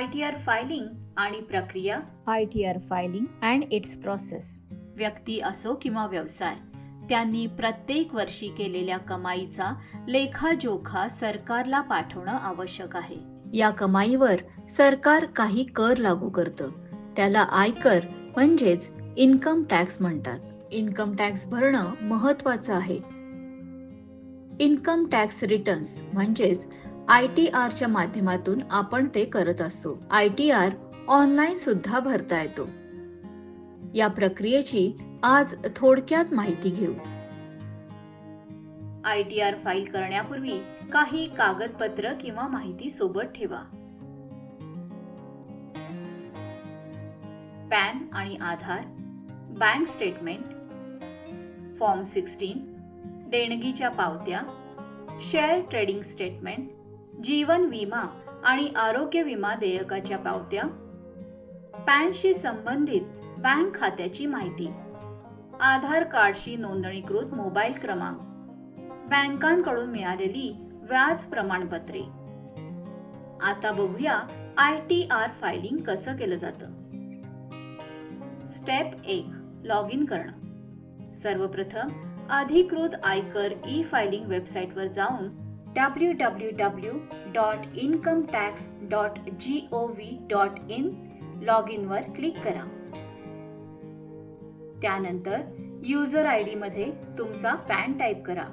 T R filing आणि प्रक्रिया ITR filing and its process. व्यक्ती असो किंवा व्यवसाय त्यांनी प्रत्येक वर्षी केलेल्या कमाईचा लेखाजोखा सरकारला पाठवणं आवश्यक आहे. या कमाईवर सरकार काही कर लागू करतं. त्याला आयकर म्हणजेच इन्कम टॅक्स म्हणतात. इन्कम टॅक्स भरणं महत्वाचं आहे. इन्कम टॅक्स रिटर्न्स म्हणजेच आय टी आरच्या माध्यमातून आपण ते करत असतो. आय टी आर ऑनलाईन सुद्धा भरता येतो. या प्रक्रियेची आज थोडक्यात माहिती घेऊ. आय टी आर फाईल करण्यापूर्वी काही कागदपत्र किंवा माहिती सोबत ठेवा. पॅन आणि Aadhaar bank statement form sixteen देणगीच्या पावत्या शेअर ट्रेडिंग स्टेटमेंट जीवन विमा आणि आरोग्य विमा देयकाच्या पावत्या? पॅनशी संबंधित बँक खात्याची माहिती. आधार कार्डशी नोंदणीकृत मोबाईल क्रमांक. बँकांकडून मिळालेली व्याज प्रमाणपत्रे. आता बघूया आय टी आर फायलिंग कसं केलं जातं. स्टेप एक लॉग इन करणं. सर्वप्रथम अधिकृत आयकर ई फायलिंग वेबसाईटवर जाऊन W W W dot income tax dot G O V dot in log इनवर click करा. त्यानंतर युजर आय डी मध्ये तुमचा पॅन टाईप करा.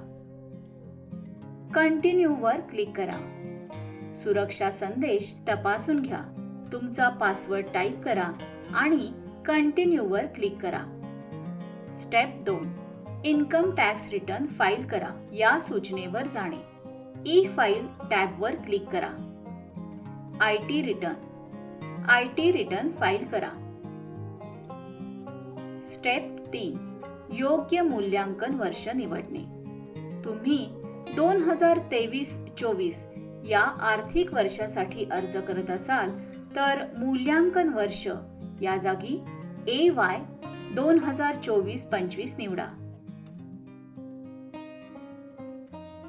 कंटिन्यू वर क्लिक करा. सुरक्षा संदेश तपासून घ्या. तुमचा पासवर्ड टाईप करा आणि कंटिन्यू वर क्लिक करा. स्टेप दोन. इन्कम टॅक्स रिटर्न फाईल करा. या सूचनेवर जाणे. ई फाईल टॅबवर क्लिक करा. I T return. I T return file करा. स्टेप तीन. योग्य मूल्यांकन वर्ष निवडणे. तुम्ही दोन हजार तेवीस चोवीस या आर्थिक वर्षासाठी अर्ज करत असाल तर मूल्यांकन वर्ष या जागी ए वाय दोन हजार चोवीस पंचवीस निवडा.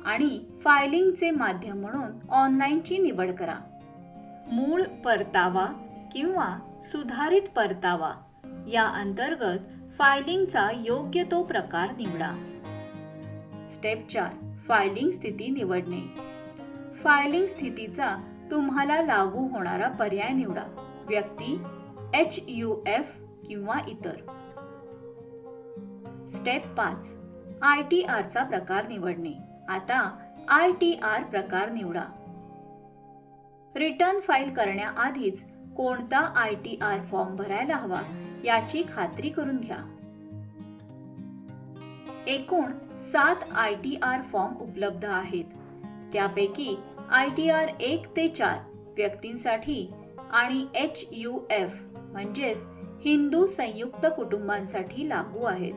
आणि फायलिंगचे माध्यम म्हणून ऑनलाईनची निवड करा. मूळ परतावा किंवा सुधारित परतावा या अंतर्गत फायलिंगचा योग्य तो प्रकार निवडा. स्टेप चार फायलिंग स्थिती निवडणे. फायलिंग स्थितीचा तुम्हाला लागू होणारा पर्याय निवडा. व्यक्ती एच यू एफ किंवा इतर. स्टेप पाच आय टी आरचा प्रकार निवडणे. आता आय टी आर प्रकार निवडा. रिटर्न फाईल करण्याआधीच कोणता आय टी आर फॉर्म भरायला हवा याची खात्री करून घ्या. एकूण सात आय टी आर फॉर्म उपलब्ध आहेत. त्यापैकी आय टी आर एक ते चार व्यक्तींसाठी आणि एच यू एफ म्हणजेच हिंदू संयुक्त कुटुंबांसाठी लागू आहेत.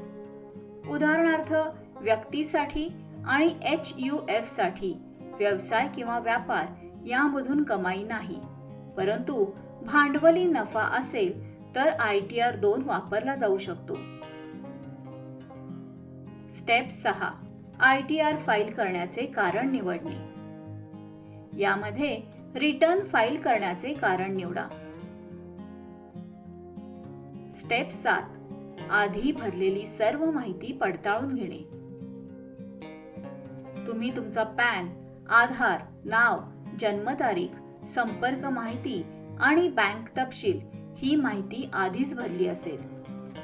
उदाहरणार्थ व्यक्तीसाठी आणि एच यू एफसाठी व्यवसाय किंवा व्यापार यामधून कमाई नाही. परंतु भांडवली नफा असेल तर आय टी आर दोन वापरला जाऊ शकतो. स्टेप सहा. आय टी आर फाईल करण्याचे कारण निवडणे. यामध्ये रिटर्न फाईल करण्याचे कारण निवडा. स्टेप सात. आधी भरलेली सर्व माहिती पडताळून घेणे. तुम्ही तुमचा पॅन आधार नाव जन्मतारीख संपर्क माहिती आणि बँक तपशील ही माहिती आधीच भरली असेल.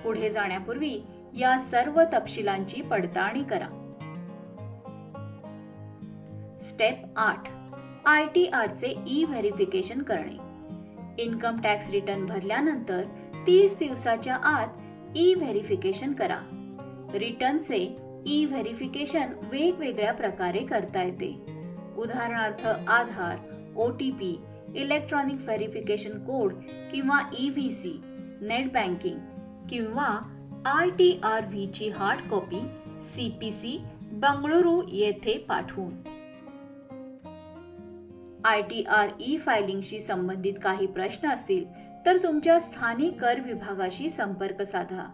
पुढे जाण्यापूर्वी या सर्व तपशिलांची पडताळणी करा. स्टेप आठ. आय टी आरचे ई व्हेरिफिकेशन करणे. इन्कम टॅक्स रिटर्न भरल्यानंतर तीस दिवसाच्या आत ई व्हेरिफिकेशन करा. रिटर्नचे ई व्हेरिफिकेशन वेगवेगळ्या प्रकारे करता येते. उदाहरणार्थ Aadhaar O T P electronic verification code किंवा E V C net banking किंवा आय टी आर व्ही ची hard copy C P C Bengaluru येथे पाठवून. आय टी आर ई फायलिंगशी संबंधित काही प्रश्न असतील तर तुमच्या स्थानिक कर विभागाशी संपर्क साधा.